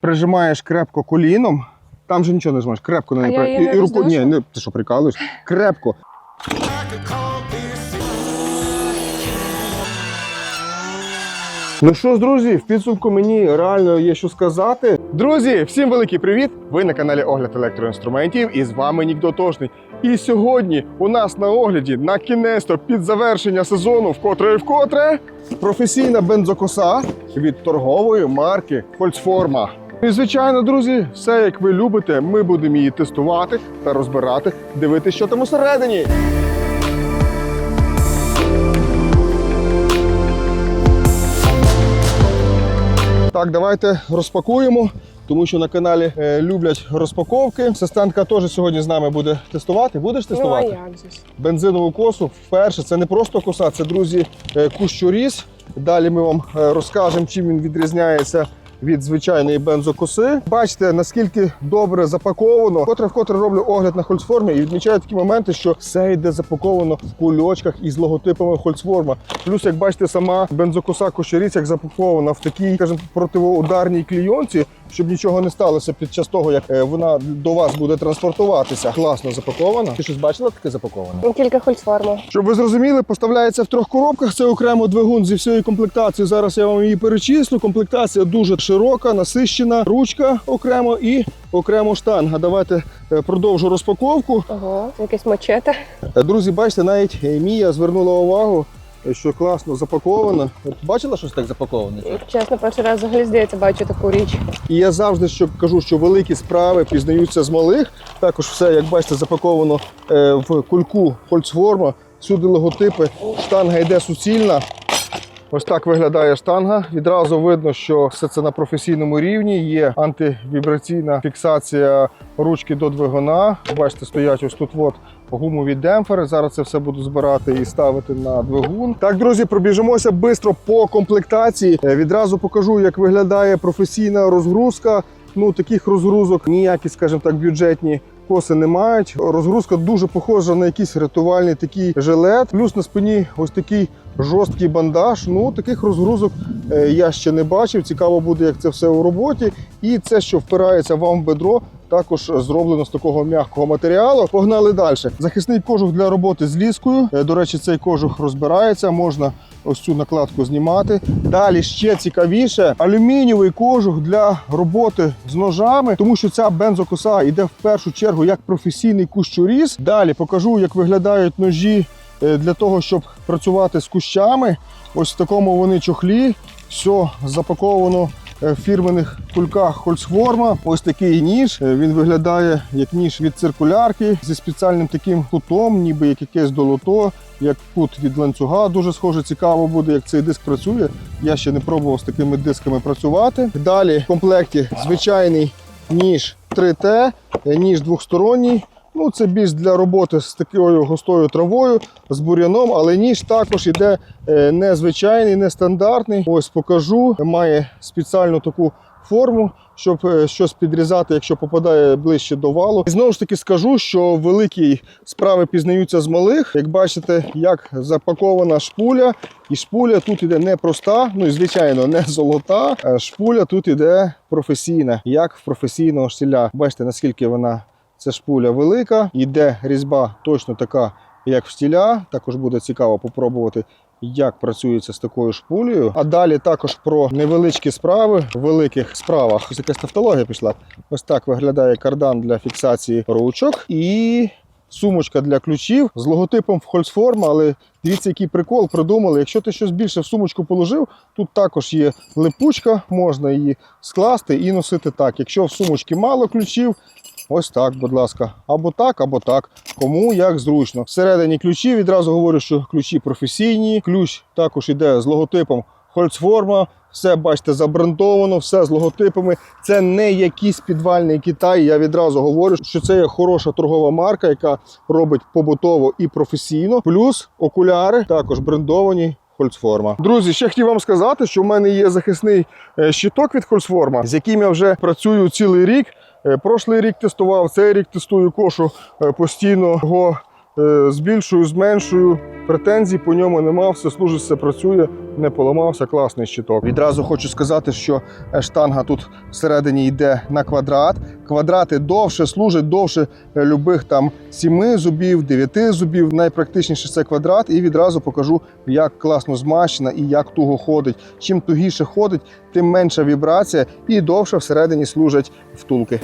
Прижимаєш крепко коліном. Там же нічого не зможеш, крепко на неї я не і, і руку. Ні, не ти що прикалуєш? Крепко. Ну що ж, друзі, в підсумку мені реально є що сказати. Друзі, всім великий привіт! Ви на каналі Огляд електроінструментів і з вами Нік Дотошний. І сьогодні у нас на огляді на кінець-то під завершення сезону, вкотре і вкотре, професійна бензокоса від торгової марки Holzforma. І звичайно, друзі, все як ви любите, ми будемо її тестувати та розбирати, дивитися, що там усередині. Так, давайте розпакуємо, тому що на каналі е, люблять розпаковки. Асистентка теж сьогодні з нами буде тестувати. Будеш Ну, а тестувати? як же? Бензинову косу вперше. Це не просто коса, це друзі е, кущоріз. Далі ми вам е, розкажемо, чим він відрізняється. Від звичайної бензокоси. Бачите, наскільки добре запаковано. Котре вкотре роблю огляд на Хольцформі і відмічаю такі моменти, що все йде запаковано в кульочках із логотипами Хольцформа. Плюс, як бачите, сама бензокоса кошеріць, як запакована в такій, скажімо, противоударній клійонці, щоб нічого не сталося під час того, як е, вона до вас буде транспортуватися. Класно запакована. Ти щось бачила таке запаковане? Кілька хольцформу. Щоб ви зрозуміли, поставляється в трьох коробках. Це окремо двигун зі всією комплектацією. Зараз я вам її перечислю. Комплектація дуже широка, насищена, ручка окремо і окремо штанга. Давайте е, продовжу розпаковку. Ого, якесь мачете. Е, Друзі, бачите, навіть Мія звернула увагу, що класно запаковано. От бачила щось так запаковане? Чесно, перший раз взагалі здається, бачу таку річ. І я завжди що кажу, що великі справи пізнаються з малих. Також все, як бачите, запаковано е, в кульку Holzforma. Всюди логотипи. Штанга йде суцільна. Ось так виглядає штанга. Відразу видно, що все це на професійному рівні. Є антивібраційна фіксація ручки до двигуна. Бачите, стоять ось тут от гумові демпфери. Зараз це все буду збирати і ставити на двигун. Так, друзі, пробіжимося швидко по комплектації. Е, Відразу покажу, як виглядає професійна розгрузка. Ну, таких розгрузок ніякі, скажімо так, бюджетні коси не мають. Розгрузка дуже похожа на якийсь рятувальний такий жилет. Плюс на спині ось такий жорсткий бандаж. Ну, таких розгрузок е, я ще не бачив. Цікаво буде, як це все у роботі. І це, що впирається вам в бедро, також зроблено з такого м'якого матеріалу. Погнали далі. Захисний кожух для роботи з ліскою. Е, До речі, цей кожух розбирається, можна ось цю накладку знімати. Далі ще цікавіше алюмінієвий кожух для роботи з ножами, тому що ця бензокоса йде в першу чергу як професійний кущоріз. Далі покажу, як виглядають ножі е, для того, щоб працювати з кущами. Ось в такому вони чохлі. Все запаковано е, в фірмених кульках Хольцформа. Ось такий ніж. Е, Він виглядає як ніж від циркулярки зі спеціальним таким кутом, ніби як якесь долото, як кут від ланцюга. Дуже схоже, цікаво буде, як цей диск працює. Я ще не пробував з такими дисками працювати. Далі в комплекті звичайний ніж 3Т, е, ніж двохсторонній. Ну, це більш для роботи з такою густою травою, з бур'яном, але ніж також іде е, незвичайний, нестандартний. Ось покажу. Має спеціальну таку форму, щоб е, щось підрізати, якщо попадає ближче до валу. І знову ж таки скажу, що великі справи пізнаються з малих. Як бачите, як запакована шпуля, і шпуля тут іде не проста, ну і звичайно, не золота. а Шпуля тут іде професійна, як в професійного штіля. Бачите, наскільки вона це шпуля велика, іде різьба точно така, як в стіля. Також буде цікаво попробувати, як працюється з такою шпулею. А далі також про невеличкі справи в великих справах. Ось якась тавтологія пішла. Ось так виглядає кардан для фіксації ручок і. Сумочка для ключів з логотипом в Holzform, але дивіться, який прикол придумали. Якщо ти щось більше в сумочку положив, тут також є липучка, можна її скласти і носити так. Якщо в сумочці мало ключів, ось так, будь ласка, або так, або так. Кому як зручно. Всередині ключі відразу говорю, що ключі професійні. Ключ також іде з логотипом Holzforma. Все, бачите, забрендовано, все з логотипами. Це не якийсь підвальний Китай. Я відразу говорю, що це є хороша торгова марка, яка робить побутово і професійно. Плюс окуляри також брендовані. Хольцформа. Друзі, ще хотів вам сказати, що в мене є захисний е, щиток від Хольцформа, з яким я вже працюю цілий рік. Е, Прошлий рік тестував, цей рік тестую кошу е, постійно його збільшую, зменшую. Претензій по ньому нема, все служить, все працює, не поламався, класний щиток. Відразу хочу сказати, що е, штанга тут всередині йде на квадрат. Квадрати довше служать, довше е, любих там 7 зубів, 9 зубів. Найпрактичніше це квадрат, і відразу покажу, як класно змащена і як туго ходить. Чим тугіше ходить, тим менша вібрація і довше всередині служать втулки.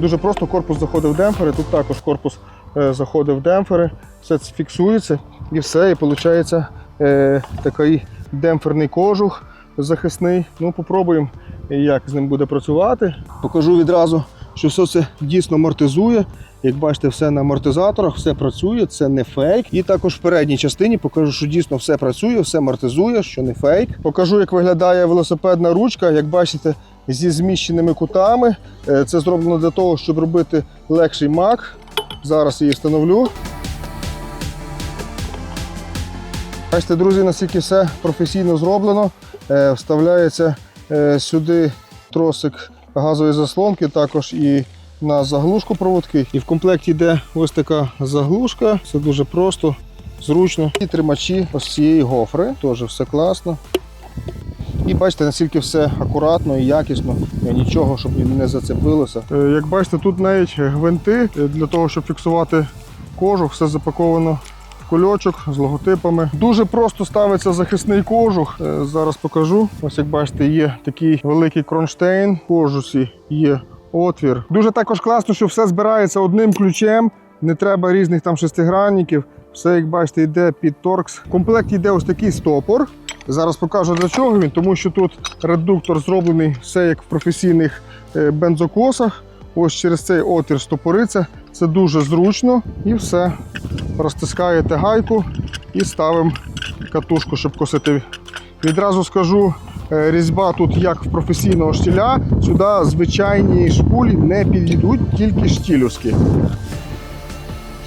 Дуже просто корпус заходить в демпфери. Тут також корпус е, заходить в демпфери, все це фіксується і все. І виходить е, такий демпферний кожух захисний. Ну, попробуємо, як з ним буде працювати. Покажу відразу, що все це дійсно амортизує. Як бачите, все на амортизаторах, все працює, це не фейк. І також в передній частині покажу, що дійсно все працює, все амортизує, що не фейк. Покажу, як виглядає велосипедна ручка. Як бачите, зі зміщеними кутами. Е, Це зроблено для того, щоб робити легший мак. Зараз її встановлю. Бачите, друзі, наскільки все професійно зроблено. Е, Вставляється е, сюди тросик газової заслонки, також і на заглушку проводки. І в комплекті йде ось така заглушка. Все дуже просто, зручно. І тримачі ось цієї гофри. Теж все класно. І бачите, наскільки все акуратно і якісно, нічого, щоб не зацепилося. Е, Як бачите, тут навіть гвинти е, для того, щоб фіксувати кожух, все запаковано в кульочок з логотипами. Дуже просто ставиться захисний кожух. Е, Зараз покажу. Ось як бачите, є такий великий кронштейн. В кожусі є отвір. Дуже також класно, що все збирається одним ключем. Не треба різних там шестигранників. Все, як бачите, йде під торкс. В комплекті йде ось такий стопор. Зараз покажу для чого він, тому що тут редуктор зроблений все як в професійних е, бензокосах. Ось через цей отвір стопориться. Це дуже зручно і все. Розтискаєте гайку і ставимо катушку, щоб косити. Відразу скажу, е, різьба тут як в професійного штіля. Сюди звичайні шпулі не підійдуть, тільки штілівські.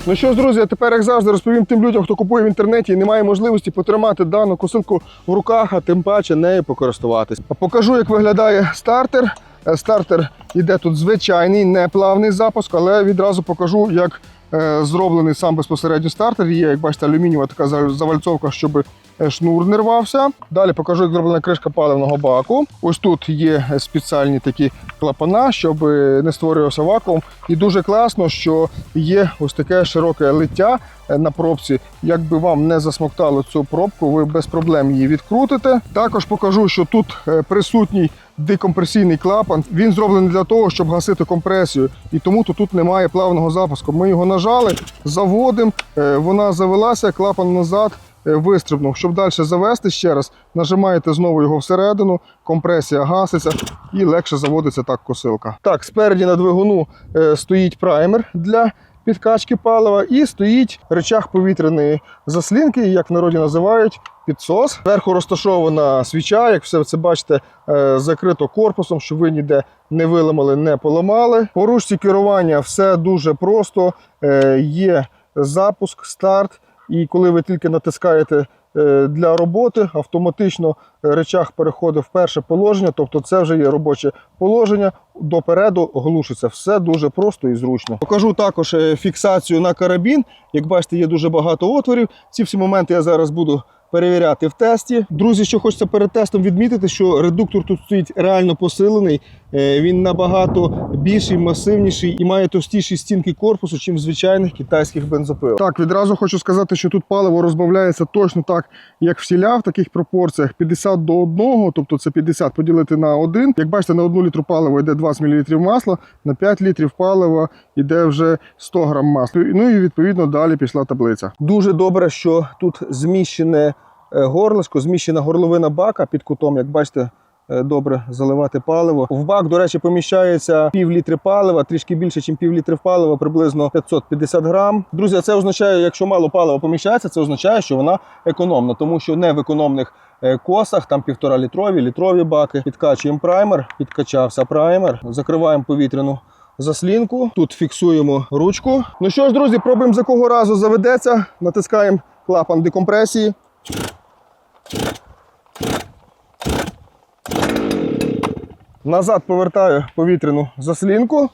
Ну що ж, друзі, тепер, як завжди, розповім тим людям, хто купує в інтернеті і не має можливості потримати дану косилку в руках, а тим паче нею покористуватись. Покажу, як виглядає стартер. Е, Стартер йде тут звичайний, не плавний запуск, але відразу покажу, як е, зроблений сам безпосередньо стартер. Є, як бачите, алюмінієва така завальцовка, щоб е, шнур не рвався. Далі покажу, як зроблена кришка паливного баку. Ось тут є спеціальні такі клапана, щоб е, не створювався вакуум. І дуже класно, що є ось таке широке лиття е, на пробці. Якби вам не засмоктало цю пробку, ви без проблем її відкрутите. Також покажу, що тут е, присутній декомпресійний клапан. Він зроблений для того, щоб гасити компресію. І тому то тут немає плавного запуску. Ми його нажали, заводимо, вона завелася, клапан назад. Е, Вистрибнув, щоб далі завести ще раз, нажимаєте знову його всередину, компресія гаситься і легше заводиться так косилка. Так, спереді на двигуну е, стоїть праймер для підкачки палива і стоїть речах повітряної заслінки, як в народі називають, підсос. Зверху розташована свіча, як все це бачите, е, закрито корпусом, щоб ви ніде не виламали, не поламали. По ручці керування все дуже просто. Є запуск, старт. І коли ви тільки натискаєте е, для роботи, автоматично речах переходить в перше положення, тобто це вже є робоче положення. Допереду глушиться. Все дуже просто і зручно. Покажу також е, фіксацію на карабін. Як бачите, є дуже багато отворів. Ці всі моменти я зараз буду перевіряти в тесті. Друзі, що хочеться перед тестом відмітити, що редуктор тут стоїть реально посилений. Е, Він набагато більший, масивніший і має товстіші стінки корпусу, ніж звичайних китайських бензопил. Так, відразу хочу сказати, що тут паливо розбавляється точно так, як всіля в таких пропорціях 50 до 1, тобто це 50 поділити на 1. Як бачите, на 1 літру палива йде 20 мл масла, на 5 літрів палива йде вже 100 грам масла. Ну і відповідно далі пішла таблиця. Дуже добре, що тут зміщене горлишко, зміщена горловина бака під кутом, як бачите. е, Добре заливати паливо. В бак, до речі, поміщається пів літри палива, трішки більше, ніж пів літри палива, приблизно 550 грам. Друзі, це означає, якщо мало палива поміщається, це означає, що вона економна, тому що не в економних е, косах, там півтора літрові, літрові баки. Підкачуємо праймер, підкачався праймер, закриваємо повітряну заслінку. Тут фіксуємо ручку. Ну що ж, друзі, пробуємо з якого разу заведеться. Натискаємо клапан декомпресії. Назад повертаю повітряну заслінку.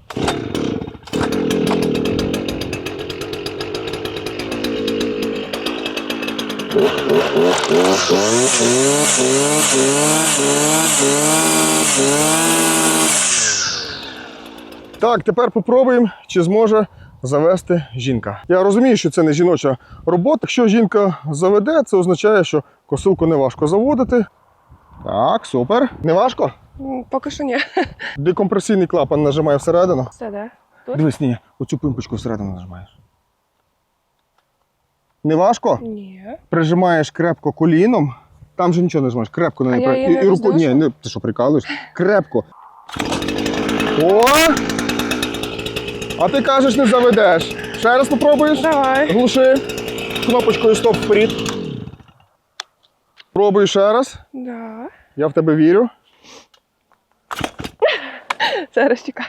Так, тепер попробуємо, чи зможе завести жінка. Я розумію, що це не жіноча робота. Якщо жінка заведе, це означає, що косилку не важко заводити. Так, супер. Не важко? Поки що ні. Декомпресійний клапан нажимає всередину. Все, да? Тут? Дивись, ні, оцю пимпочку всередину нажимаєш. Не важко? Ні. Прижимаєш крепко коліном. Там же нічого не зможеш. Крепко на А неї я при- її не і, і рукою. Ні, не, ти що прикалуєш? Крепко. О! А ти кажеш, не заведеш. Ще раз попробуєш? Давай. Глуши. Кнопочкою стоп вперед. Пробуй ще раз. Да. Я в тебе вірю. Зараз чекай.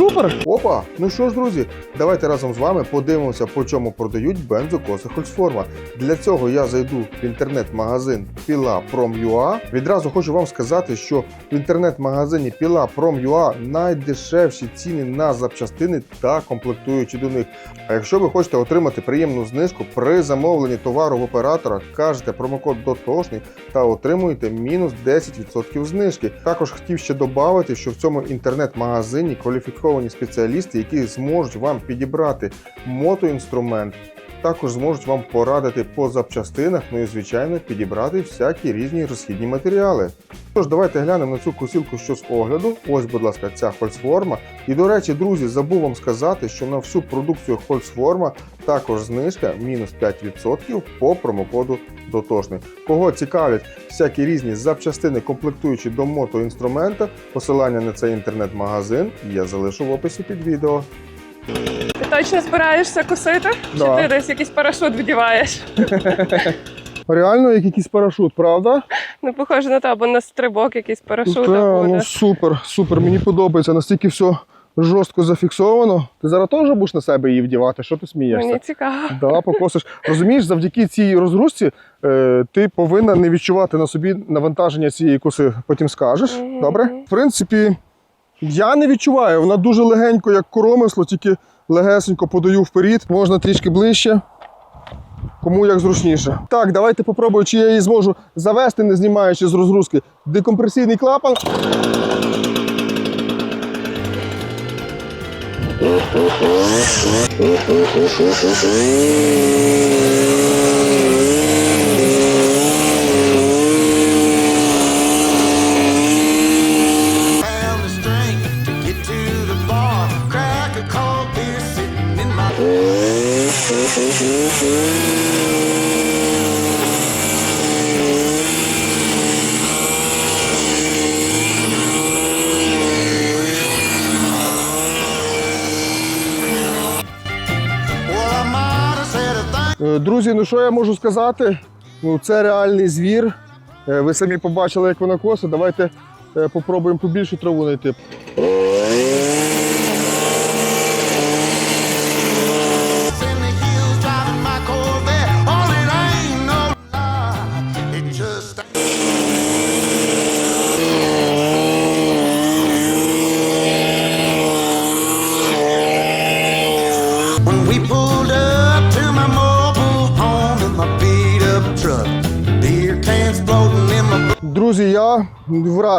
Супер! Опа! Ну що ж, друзі, давайте разом з вами подивимося, по чому продають бензокоси Хольцформа. Для цього я зайду в інтернет-магазин Pila.prom.ua. Відразу хочу вам сказати, що в інтернет-магазині Pila.prom.ua найдешевші ціни на запчастини та комплектуючі до них. А якщо ви хочете отримати приємну знижку при замовленні товару в оператора, кажете промокод ДОТОШНИЙ та отримуєте мінус 10% знижки. Також хотів ще додати, що в цьому інтернет-магазині кваліфіковані спеціалісти, які зможуть вам підібрати мотоінструмент. Також зможуть вам порадити по запчастинах, ну і звичайно підібрати всякі різні розхідні матеріали. Тож давайте глянемо на цю косілку що з огляду. Ось, будь ласка, ця Хольцформа. І до речі, друзі, забув вам сказати, що на всю продукцію Хольцформа також знижка мінус 5% по промокоду Дотошний. Кого цікавлять всякі різні запчастини, комплектуючі до мотоінструмента, посилання на цей інтернет-магазин я залишу в описі під відео. Ти точно збираєшся косити? Да. Чи ти десь якийсь парашут вдіваєш? Реально, як якийсь парашут, правда? Ну, похоже на те, або на стрибок якийсь парашут Та, буде. ну супер, супер, мені подобається. Настільки все жорстко зафіксовано. Ти зараз теж будеш на себе її вдівати? Що ти смієшся? Мені цікаво. Да, покосиш. Розумієш, завдяки цій розгрузці е, ти повинна не відчувати на собі навантаження цієї коси, потім скажеш. Добре? В принципі, я не відчуваю. Вона дуже легенько, як коромисло, тільки легесенько подаю вперед. Можна трішки ближче. Кому як зручніше. Так, давайте попробую, чи я її зможу завести, не знімаючи з розгрузки. Декомпресійний клапан. Друзі, ну що я можу сказати? Ну, це реальний звір. Е, Ви самі побачили, як вона коса. Давайте е, попробуємо побільше траву знайти.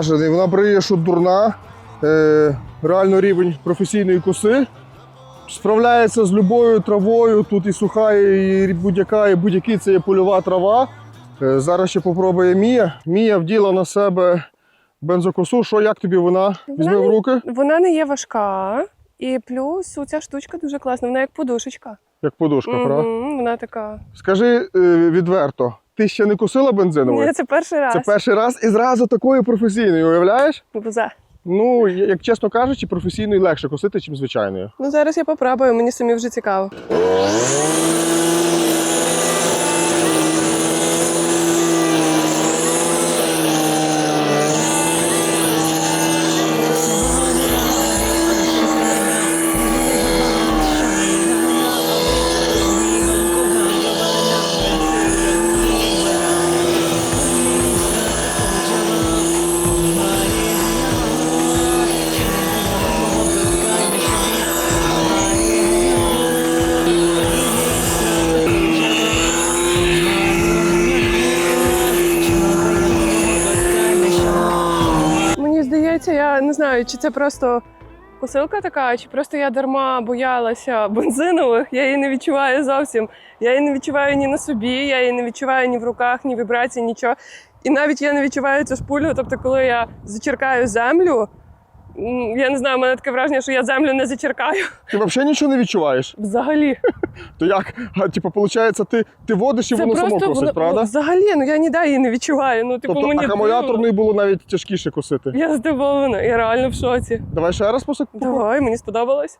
Вражений. Вона бриє, що дурна. Е, реально рівень професійної коси. Справляється з любою травою. Тут і суха, і будь-яка, і будь-який це є польова трава. Е, зараз ще попробує Мія. Мія вділа на себе бензокосу. Що, як тобі вона? Візьми в руки, Вона не є важка. І плюс ця штучка дуже класна, вона як подушечка. як подушка, правда? Вона така. Скажи е, відверто, ти ще не кусила бензиновою? Ні, це перший раз. Це перший раз і зразу такою професійною, уявляєш? Буза. Ну, як чесно кажучи, професійною легше косити, ніж звичайною. Ну зараз я попробую, мені самі вже цікаво. Це просто косилка така, чи просто я дарма боялася бензинових. Я її не відчуваю зовсім. Я її не відчуваю ні на собі, я її не відчуваю ні в руках, ні вібрацій, нічого. І навіть я не відчуваю цю шпулю. Тобто, коли я зачеркаю землю, я не знаю, у мене таке враження, що я землю не зачеркаю Ти взагалі нічого не відчуваєш? взагалі. То як? А, типу, виходить, ти, ти водиш і воно само косить, воно- правда? взагалі, ну я ніде її не відчуваю. Ну, типу, Тобто мені акумуляторний було навіть тяжкіше косити. Я здивована, я реально в шоці. Давай ще раз посик. Давай, мені сподобалось.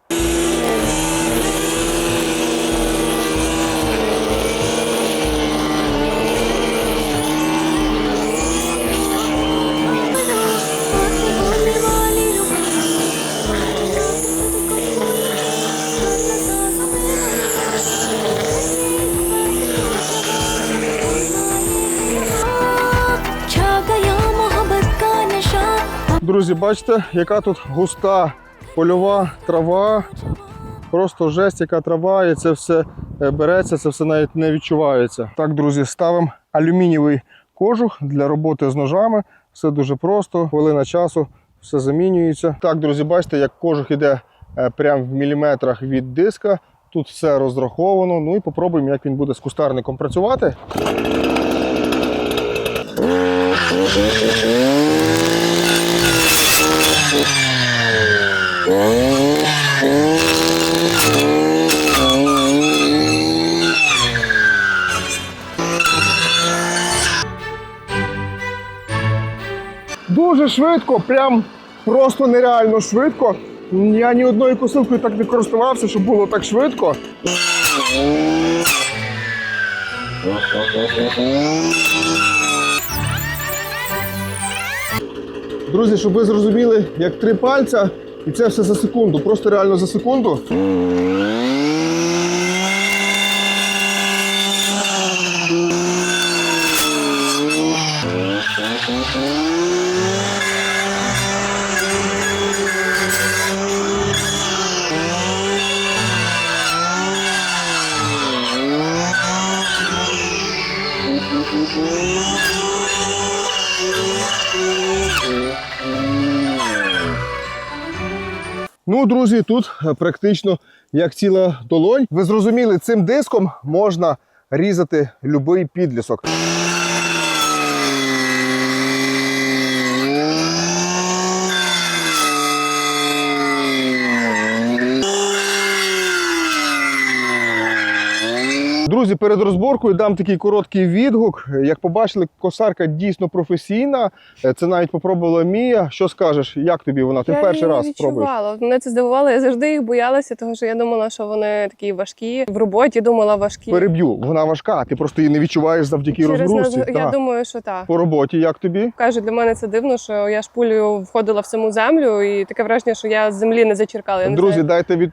Друзі, бачите, яка тут густа польова трава. Просто жесть, яка трава, і це все е, береться, це все навіть не відчувається. Так, друзі, ставимо алюмінієвий кожух для роботи з ножами. Все дуже просто, хвилина часу, все замінюється. Так, друзі, бачите, як кожух іде е, прямо в міліметрах від диска. Тут все розраховано. Ну і попробуємо, як він буде з кустарником працювати. Дуже швидко, прям просто нереально швидко. Я ні одною косилкою так не користувався, щоб було так швидко. Друзі, щоб ви зрозуміли, як три пальця, і це все за секунду, просто реально за секунду. Ну, друзі, тут е, практично як ціла долонь. Ви зрозуміли, цим диском можна різати будь-який підлісок. Друзі, перед розборкою дам такий короткий відгук. Як побачили, косарка дійсно професійна. Е, Це навіть попробувала Мія. Що скажеш? Як тобі вона? Ти я перший раз не спробуєш? Мене це здивувало. Я завжди їх боялася, тому що я думала, що вони такі важкі. В роботі думала важкі. Переб'ю, вона важка, ти просто її не відчуваєш завдяки Через розгрузці. наз- Я думаю, що так. По роботі як тобі? Кажу, для мене це дивно, що я шпулею входила в саму землю, і таке враження, що я з землі не зачеркала. Я не Друзі, знаю. дайте від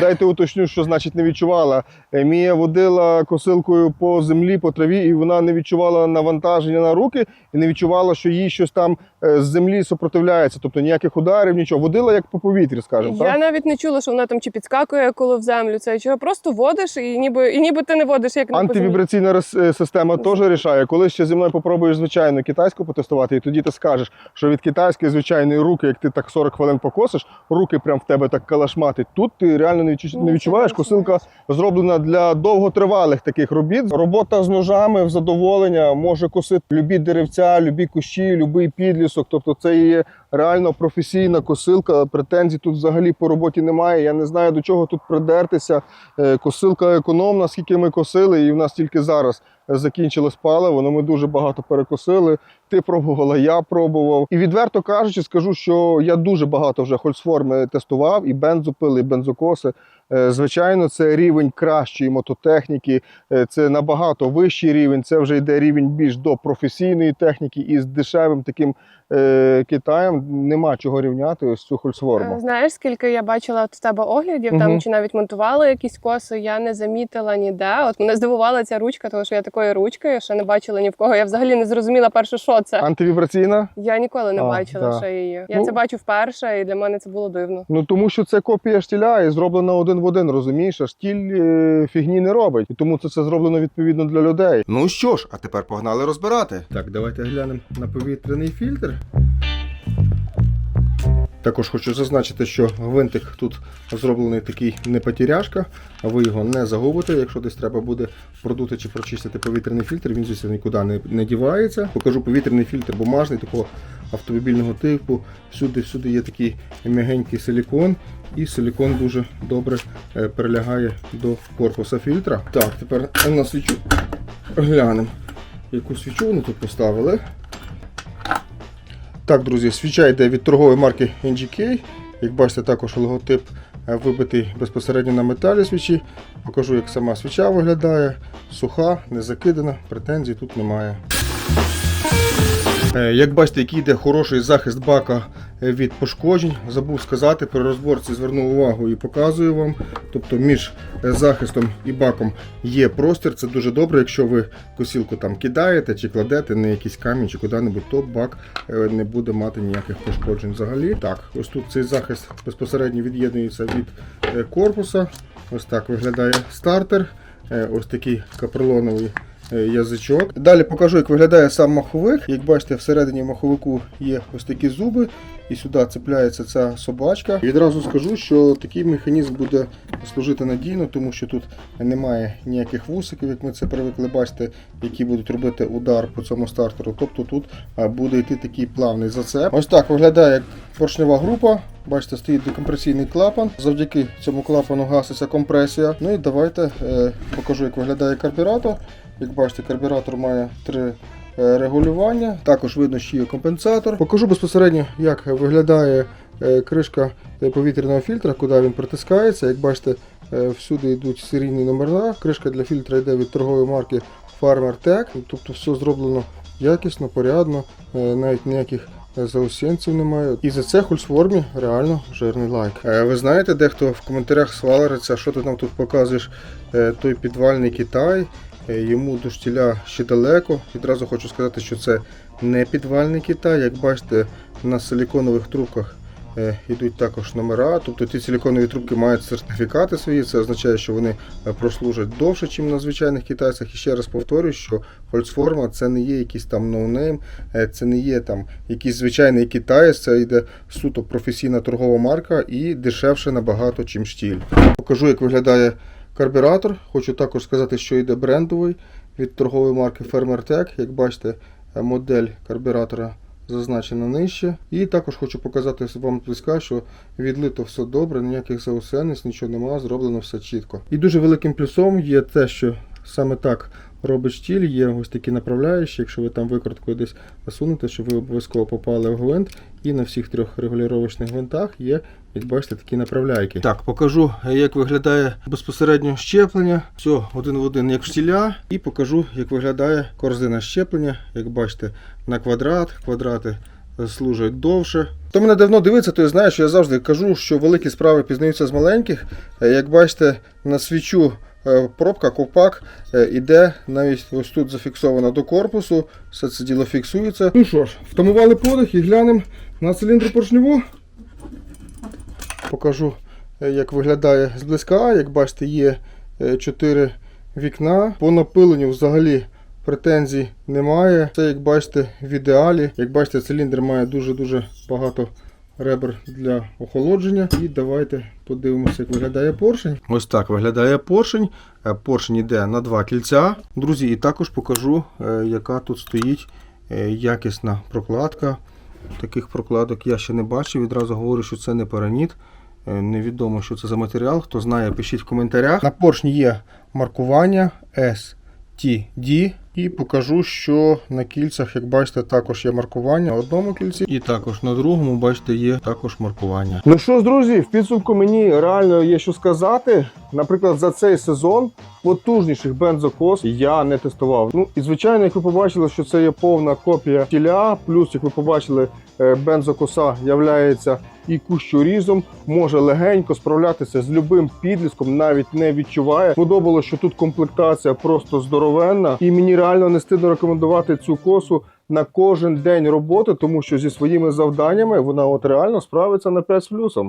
дайте уточню, що значить не відчувала. Е, Мія водила косилкою по землі, по траві, і вона не відчувала навантаження на руки і не відчувала, що їй щось там е, з землі супротивляється. Тобто ніяких ударів, нічого. Водила як по повітрі, скажімо, Я так? навіть не чула, що вона там чи підскакує коло в землю. Це чого просто водиш, і ніби і ніби ти не водиш, як на по землі. Антивібраційна е, система теж рішає. Коли ще зі мною попробуєш звичайно китайську потестувати, і тоді ти скажеш, що від китайської звичайної руки, як ти так 40 хвилин покосиш, руки прям в тебе так калашматить. Тут ти реально не Ну, не відчуваєш. Косилка зроблена для довготривалих таких робіт. Робота з ножами в задоволення може косити любі деревця, любі кущі, любий підлісок. Тобто це є реально професійна косилка. Претензій тут взагалі по роботі немає. Я не знаю до чого тут придертися. Е, Косилка економна, скільки ми косили, і в нас тільки зараз закінчилось паливо. Ну ми дуже багато перекосили. Ти пробувала, я пробував. І відверто кажучи, скажу, що я дуже багато вже хольцформи тестував, і бензопили, і бензокоси. Е, Звичайно, це рівень кращої мототехніки, е, це набагато вищий рівень. Це вже йде рівень більш до професійної техніки, і з дешевим таким е, Китаєм нема чого рівняти ось цю Е, хольцформу. Знаєш, скільки я бачила от в тебе оглядів, там чи навіть монтували якісь коси, я не замітила ніде. От мене здивувала ця ручка, тому що я такої ручки ще не бачила ні в кого. Я взагалі не зрозуміла перше, що це. Антивібраційна? Я ніколи не А, бачила да. ще її. Я Ну- це бачу вперше, і для мене це було дивно. Ну тому що це копія штіля і зроблена один в один, розумієш? А штіль е, фігні не робить. І тому це, це зроблено відповідно для людей. Ну що ж, а тепер погнали розбирати. Так, давайте глянемо на повітряний фільтр. Також хочу зазначити, що гвинтик тут зроблений такий не потеряшка, а ви його не загубите. Якщо десь треба буде продути чи прочистити повітряний фільтр, він звісно нікуди не, не дівається. Покажу повітряний фільтр бумажний, такого автомобільного типу. Всюди, всюди є такий м'ягенький силікон, і силікон дуже добре е, прилягає до корпуса фільтра. Так, тепер на свічу глянемо, яку свічу вони тут поставили. Так, друзі, свіча йде від торгової марки NGK. Як бачите, також логотип е, вибитий безпосередньо на металі свічі. Покажу, як сама свіча виглядає. Суха, не закидана, претензій тут немає. Е, Як бачите, який йде хороший захист бака від пошкоджень. Забув сказати, при розборці звернув увагу і показую вам. Тобто між е, захистом і баком є простір. Це дуже добре. Якщо ви косілку там кидаєте чи кладете на якийсь камінь чи куди-небудь, то бак е, не буде мати ніяких пошкоджень взагалі. Так, ось тут цей захист безпосередньо від'єднується від е, корпуса. Ось так виглядає стартер. Ось такий капролоновий язичок. Далі покажу, як виглядає сам маховик. Як бачите, всередині маховику є ось такі зуби, і сюди цепляється ця собачка. Відразу скажу, що такий механізм буде служити надійно, тому що тут немає ніяких вусиків, як ми це привикли бачити, які будуть робити удар по цьому стартеру. Тобто тут буде йти такий плавний зацеп. Ось так виглядає поршнева група. Бачите, стоїть декомпресійний клапан. Завдяки цьому клапану гаситься компресія. Ну і давайте е, покажу, як виглядає карбюратор. Як бачите, карбюратор має три е, регулювання. Також видно, що є компенсатор. Покажу безпосередньо, як виглядає е, кришка е, повітряного фільтра, куди він притискається. Як бачите, всюди йдуть серійні номера. Кришка для фільтра йде від торгової марки Farmer Tech. Тобто все зроблено якісно, порядно, навіть ніяких заусенців немає. І за це Хульсформі реально жирний лайк. Ви знаєте, дехто в коментарях свалиться, що ти нам тут показуєш той підвальний Китай. Е, Йому до штіля ще далеко. Відразу хочу сказати, що це не підвальний Китай. Як бачите, на силіконових трубках е, йдуть також номера. Тобто ті силіконові трубки мають сертифікати свої. Це означає, що вони е, прослужать довше, ніж на звичайних китайцях. І ще раз повторюю, що Volksforma це не є якийсь там ноунейм, це не є там якийсь звичайний китаєць, це йде суто професійна торгова марка і дешевше набагато, чим штіль. Покажу, як виглядає карбюратор. Хочу також сказати, що йде брендовий від торгової марки Farmer Tech. Як бачите, е, модель карбюратора зазначена нижче. І також хочу показати вам близька, що відлито все добре, ніяких заусениць, нічого немає, зроблено все чітко. І дуже великим плюсом є те, що саме так робить штіль, є ось такі направляючі, якщо ви там викруткою десь засунете, щоб ви обов'язково попали в гвинт. І на всіх трьох регулювачних гвинтах є, як бачите, такі направляйки. Так, покажу, як виглядає безпосередньо щеплення. Все один в один, як в штіля. І покажу, як виглядає корзина щеплення. Як бачите, на квадрат. Квадрати служать довше. Хто мене давно дивиться, той знає, що я завжди кажу, що великі справи пізнаються з маленьких. Е, Як бачите, на свічу е, пробка, ковпак е, іде навіть ось тут зафіксована до корпусу. Все це діло фіксується. Ну що ж, втамували подих і глянемо на циліндру поршневу. Покажу, е, як виглядає зблизька. Як бачите, є 4 вікна. По напиленню взагалі претензій немає. Це, як бачите, в ідеалі. Як бачите, циліндр має дуже-дуже багато ребер для охолодження. І давайте подивимося, як виглядає поршень. Ось так виглядає поршень. Е, Поршень йде на два кільця. Друзі, і також покажу, е, яка тут стоїть е, якісна прокладка. Таких прокладок я ще не бачив. Відразу говорю, що це не параніт. Е, Невідомо, що це за матеріал. Хто знає, пишіть в коментарях. На поршні є маркування STD. І покажу, що на кільцях, як бачите, також є маркування на одному кільці. І також на другому, бачите, є також маркування. Ну що ж, друзі, в підсумку мені реально є що сказати. Наприклад, за цей сезон потужніших бензокос я не тестував. Ну і звичайно, як ви побачили, що це є повна копія тіля, плюс, як ви побачили, е, бензокоса являється і кущорізом, може легенько справлятися з любим підліском, навіть не відчуває. Подобалося, що тут комплектація просто здоровенна, і мені реально не стидно рекомендувати цю косу на кожен день роботи, тому що зі своїми завданнями вона от реально справиться на 5 з плюсом.